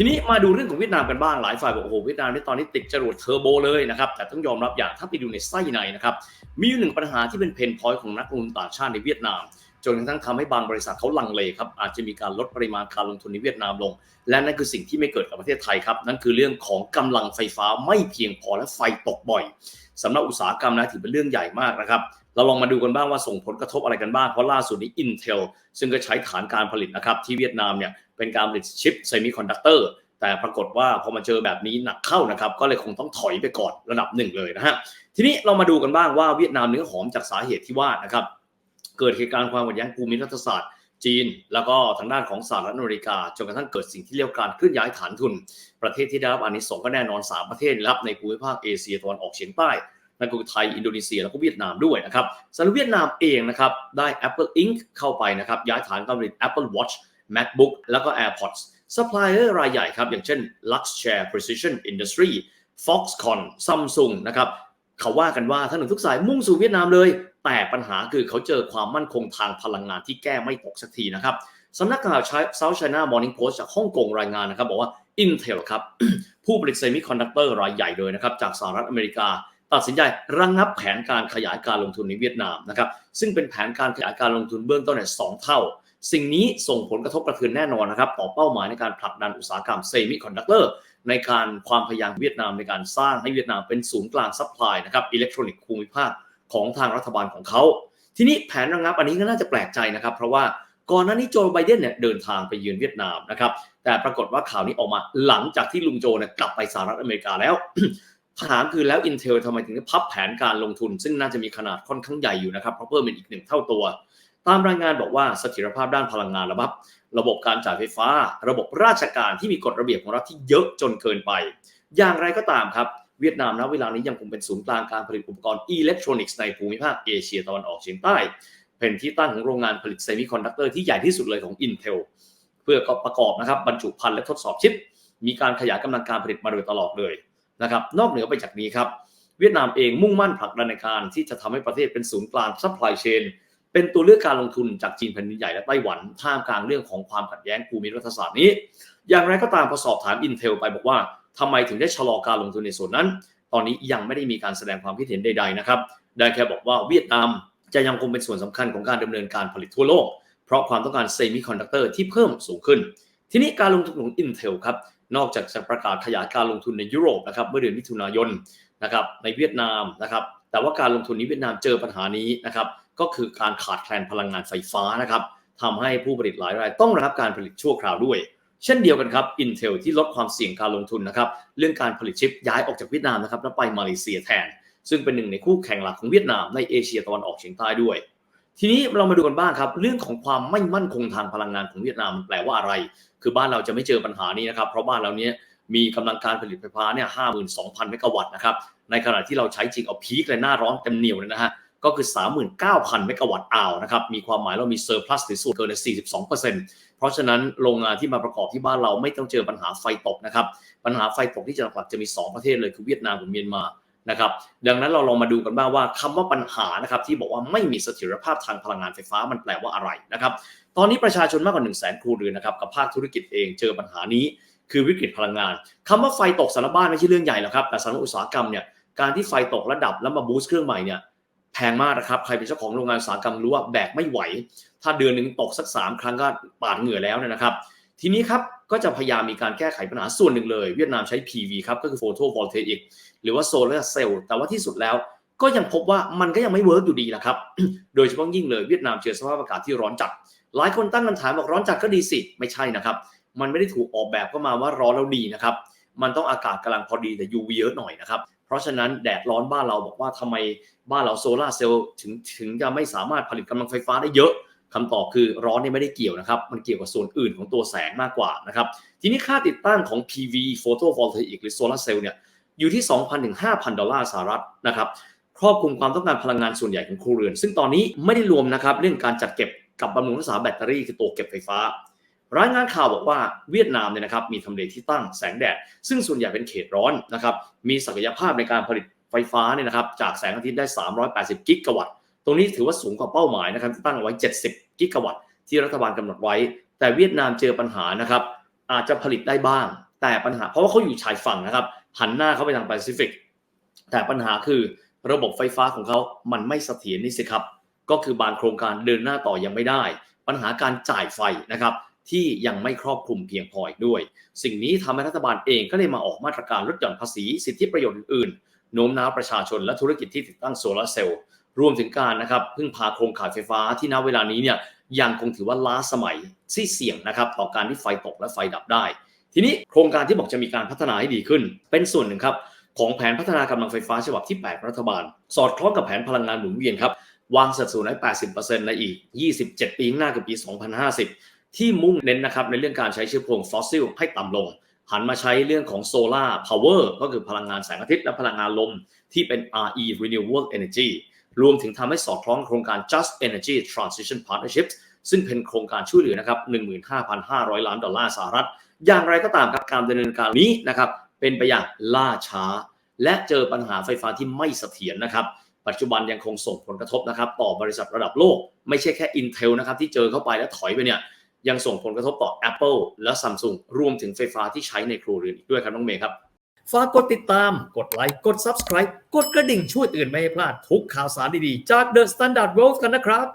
ทีนี้มาดูเรื่องของเวียดนามกันบ้างหลายฝ่ายบอกโอ้โหเวียดนามนี่ตอนนี้ติดจรวดเทอร์โบเลยนะครับแต่ต้องยอมรับอย่างถ้าไปดูในไส้ในนะครับมีอยู่หนึ่งปัญหาที่เป็นเพนพอยต์ของนักลงทุนต่างชาติในเวียดนามจนกระทั่งทำให้บางบริษัทเขาลังเลครับอาจจะมีการลดปริมาณการลงทุนในเวียดนามลง และนั่นคือสิ่งที่ไม่เกิดกับประเทศไทยครับนั่นคือเรื่องของกำลังไฟฟ้าไม่เพียงพอและไฟตกบ่อยสำหรับอุตสาหกรรมนะถือเป็นเรื่องใหญ่มากนะครับเราลองมาดูกันบ้างว่าส่งผลกระทบอะไรกันบ้างเพราะล่าสุดนี้ Intel ซึ่งก็ใช้ฐานการผลิตนะครับที่เวียดนามเนี่ย เป็นการผลิตชิปเซมิคอนดักเตอร์แต่ปรากฏว่าพอมาเจอแบบนี้หนักเข้านะครับ ก็เลยคงต้องถอยไปก่อนระดับหนึ่งเลยนะฮะทีนี้เรามาดูกันบ้างว่าเวียดนามเนื้อหอมจากสาเหตุที่ว่านะครับ เกิดเหตุการณ์ความขัดแย้งภูมิรัฐศาสตร์จีน แล้วก็ทางด้านของสหรัฐอเมริกาจนกระทั่งเกิดสิ่งที่เรียกการเคลื่อนย้ายฐานทุน ประเทศที่ได้รับอานิสงส์ก็แน่นอน 3 ประเทศรับในภูมิภาคเอเชียตะวันออกเฉียงใต้นั่นก็คือไทย อินโดนีเซีย แล้วก็เวียดนามด้วยนะครับสำหรับเวียดนามเองนะครับได้ Apple Inc. เข้าไปนะครับย้ายฐานการผลิต Apple Watch MacBook แล้วก็ AirPods ซัพพลายเออร์รายใหญ่ครับ อย่างเช่น Luxshare Precision Industry Foxconn Samsung นะครับเขาว่ากันว่าทั้งหนึ่งทุกสายมุ่งสู่เวียดนามเลย แต่ปัญหาคือเขาเจอความมั่นคงทางพลังงานที่แก้ไม่ตกสักทีนะครับสำนักข่าว South China Morning Post จากฮ่องกงรายงานนะครับบอกว่า Intel ครับ ผู้ผลิตเซมิคอนดักเตอร์รายใหญ่เลยนะครับ จากสหรัฐอเมริกา ตัดสินใจระงงับแผนการขยายการลงทุนในเวียดนามนะครับซึ่งเป็นแผนการขยายการลงทุนเบื้องต้นเนี่ยสเท่า สิ่งนี้ส่งผลกระทบกระเทือนแน่นอนนะครับต่อเป้าหมายในการผลักดันอุตสาหกรรมเซมิคอนดักเตอร์ในการความพยายามเวียดนามในการสร้างให้เวียดนามเป็นศูนย์กลางซัพพลายนะครับอิเล็กทรอนิกส์ภูมิภาคของทางรัฐบาลของเขา ทีนี้แผนระงับอันนี้ก็น่าจะแปลกใจนะครับ เพราะว่าก่อนหน้านี้โจไบเดนเนี่ยเดินทางไปเยือนเวียดนามนะครับแต่ปรากฏว่าข่าวนี้ออกมาหลังจากที่ลุงโจเนี่ยกลับไปสหรัฐอเมริกาแล้วคำถามคือแล้ว Intel ทำไมถึงได้พับแผนการลงทุน ซึ่งน่าจะมีขนาดค่อนข้างใหญ่อยู่นะครับเพราะเพิ่มเป็นอีกหนึ่งเท่าตัว ตามรายงานบอกว่าเสถียรภาพด้านพลังงานระบบระบบการจ่ายไฟฟ้า ระบบราชการที่มีกฎระเบียบของรัฐที่เยอะจนเกินไป อย่างไรก็ตามครับ เวียดนามณเวลานี้ยังคงเป็นศูนย์กลางการผลิตอุปกรณ์อิเล็กทรอนิกส์ในภูมิภาคเอเชียตะวันออกเฉียงใต้ เป็นที่ตั้งของโรงงานผลิตเซมิคอนดักเตอร์ที่ใหญ่ที่สุดเลยของ Intel เพื่อประกอบนะครับบรรจุภัณฑ์และทดสอบชิป มีการขยายกำลังการผลิตมาโดยตลอดเลยนะครับนอกเหนือไปจากนี้ครับเวียดนามเองมุ่งมั่นผลักดันในการที่จะทำให้ประเทศเป็นศูนย์กลางซัพพลายเชน เป็นตัวเลือกการลงทุนจากจีนแผ่นดินใหญ่และไต้หวันท่ามกลางเรื่องของความขัดแย้งภูมิรัฐศาสตร์นี้ อย่างไรก็ตามพอสอบถาม Intel ไปบอกว่าทำไมถึงได้ชะลอการลงทุนในส่วนนั้น ตอนนี้ยังไม่ได้มีการแสดงความคิดเห็นใดๆนะครับ ได้แค่บอกว่าเวียดนามจะยังคงเป็นส่วนสำคัญของการดำเนินการผลิตทั่วโลก เพราะความต้องการเซมิคอนดักเตอร์ที่เพิ่มสูงขึ้น ทีนี้การลงทุนของ Intel ครับ นอกจากจะประกาศขยายการลงทุนในยุโรปนะครับเมื่อเดือนมิถุนายนนะครับในเวียดนามนะครับ แต่ว่าการลงทุนนี้เวียดนามเจอปัญหานี้นะครับ ก็คือการขาดแคลนพลังงานไฟฟ้านะครับทำให้ผู้ผลิตหลายรายต้องรับการผลิตชั่วคราวด้วย เช่นเดียวกันครับ Intel ที่ลดความเสี่ยงการลงทุนนะครับเรื่องการผลิตชิปย้ายออกจากเวียดนามนะครับแล้วไปมาเลเซียแทน ซึ่งเป็นหนึ่งในคู่แข่งหลักของเวียดนามในเอเชียตะวันออกเฉียงใต้ด้วย ทีนี้เรามาดูกันบ้างครับเรื่องของความไม่มั่นคงทางพลังงานของเวียดนามแปลว่าอะไร คือบ้านเราจะไม่เจอปัญหานี้นะครับเพราะบ้านเราเนี้ยมีกำลังการผลิตไฟฟ้าเนี่ยห้าหมื่นสองพันเมกะวัตต์นะครับในขณะที่เราใช้จริงเอาพีคเลยหน้าร้อนเต็มเหนียวเลยนะฮะ ก็คือ 39,000 เมกะวัตต์อาวนะครับ มีความหมายเรามีเซอร์พลัสหรือส่วนเกินใน42%เพราะฉะนั้นโรงงานที่มาประกอบที่บ้านเราไม่ต้องเจอปัญหาไฟตกนะครับ ปัญหาไฟตกที่จะหลักจะมี 2 ประเทศเลยคือเวียดนามกับเมียนมานะครับ ดังนั้นเราลองมาดูกันบ้างว่าคำว่าปัญหานะครับที่บอกว่าไม่มีเสถียรภาพทางพลังงานไฟฟ้ามันแปลว่าอะไรนะครับ ตอนนี้ประชาชนมากกว่า1 0 0 0 0แสนครัวเรือนนะครับกับภาคธุรกิจเองเจอปัญหานี้ คือวิกฤตพลังงานคำว่าไฟตกสารบ้านไม่ใช่เรื่องใหญ่หรอกครับแต่สำหรับอุตสาหกรรมเนี่ยการที่ไฟตกระดับแล้วมาบูสต์เครื่องใหม่เนี่ย พงมากนะครับ ใครเป็นเจ้าของโรงงานอุตสาหกรรมรู้ว่าแบกไม่ไหว ถ้าเดือนหนึ่งตกสัก3ครั้งก็ปาดเหงื่อแล้วนะครับ ทีนี้ครับก็จะพยายามมีการแก้ไขปัญหาส่วนหนึ่งเลย เวียดนามใช้ PV ครับก็คือ Photo Voltaic หรือว่า Solar Cell แต่ว่าที่สุดแล้วก็ยังพบว่ามันก็ยังไม่เวิร์กอยู่ดีนะครับ โดยเฉพาะยิ่งเลยเวียดนามเจอสภาพอากาศที่ร้อนจัด หลายคนตั้งคำถามบอกร้อนจัดก็ดีสิ ไม่ใช่นะครับ มันไม่ได้ถูกออกแบบเข้ามาว่าร้อนแล้วดีนะครับ มันต้องอากาศกำลังพอดีแต่ UV เยอะหน่อยนะครับ เพราะฉะนั้นแดดร้อนบ้านเราบอกว่าทำไมบ้านเราโซลาเซลล์ถึงถึงจะไม่สามารถผลิตกำลังไฟฟ้าได้เยอะคำตอบคือร้อนนี่ไม่ได้เกี่ยวนะครับ มันเกี่ยวกับส่วนอื่นของตัวแสงมากกว่านะครับ ทีนี้ค่าติดตั้งของ PV Photovoltaic หรือโซลาเซลล์เนี่ยอยู่ที่ 2,000ถึง5,000 ดอลลาร์สหรัฐนะครับครอบคลุมความต้องการพลังงานส่วนใหญ่ของครัวเรือน ซึ่งตอนนี้ไม่ได้รวมนะครับเรื่องการจัดเก็บกับบำรุงรักษาแบตเตอรี่คือตัวเก็บไฟฟ้า รายงานข่าวบอกว่าเวียดนามเนี่ยนะครับมีทำเลที่ตั้งแสงแดด ซึ่งส่วนใหญ่เป็นเขตร้อนนะครับมีศักยภาพในการผลิตไฟฟ้าเนี่ยนะครับจากแสงอาทิตย์ได้ 380 กิกะวัตต์ ตรงนี้ถือว่าสูงกว่าเป้าหมายนะครับที่ตั้งไว้ 70 กิกะวัตต์ที่รัฐบาลกำหนดไว้ แต่เวียดนามเจอปัญหานะครับอาจจะผลิตได้บ้าง แต่ปัญหาเพราะว่าเขาอยู่ชายฝั่งนะครับหันหน้าเข้าไปทางแปซิฟิกแต่ปัญหาคือระบบไฟฟ้าของเขามันไม่เสถียรนี่สิครับก็คือบางโครงการเดินหน้าต่อยังไม่ได้ ปัญหาการจ่ายไฟนะครับ ที่ยังไม่ครอบคลุมเพียงพออีกด้วย สิ่งนี้ทำให้รัฐบาลเองก็เลยมาออกมาตรการลดหย่อนภาษีสิทธิประโยชน์อื่นๆโน้มน้าวประชาชนและธุรกิจที่ติดตั้งโซลาร์เซลล์รวมถึงการนะครับพึ่งพาโครงข่ายไฟฟ้าที่ณเวลานี้เนี่ยยังคงถือว่าล้าสมัยที่เสี่ยงนะครับต่อการที่ไฟตกและไฟดับได้ ทีนี้โครงการที่บอกจะมีการพัฒนาให้ดีขึ้น เป็นส่วนหนึ่งครับของแผนพัฒนากำลังไฟฟ้าฉบับที่ 8 รัฐบาล สอดคล้องกับแผนพลังงานหมุนเวียนครับวางสัดส่วนไว้80%ในอีก 27 ปีข้างหน้าคือปี 2050 ที่มุ่งเน้นนะครับในเรื่องการใช้เชื้อเพลิงฟอสซิลให้ต่ำลง หันมาใช้เรื่องของโซลาร์พาวเวอร์ก็คือพลังงานแสงอาทิตย์และพลังงานลม ที่เป็น RE Renewable Energy รวมถึงทำให้สอดคล้องโครงการ Just Energy Transition Partnerships ซึ่งเป็นโครงการช่วยเหลือนะครับ 15,500 ล้านดอลลาร์สหรัฐ อย่างไรก็ตามครับการดำเนินการนี้นะครับเป็นไปอย่างล่าช้า และเจอปัญหาไฟฟ้าที่ไม่เสถียรนะครับ ปัจจุบันยังคงส่งผลกระทบนะครับ ต่อบริษัทระดับโลก ไม่ใช่แค่ Intel นะครับที่เจอเข้าไปแล้วถอยไปเนี่ย ยังส่งผลกระทบต่อ Apple และ Samsung รวมถึงไฟฟ้าที่ใช้ในครัวเรือนอีกด้วยครับน้องเมย์ครับฝากกดติดตาม กดไลค์ กด Subscribe กดกระดิ่งช่วยเตือนไม่ให้พลาดทุกข่าวสารดีๆ จาก The Standard World กันนะครับ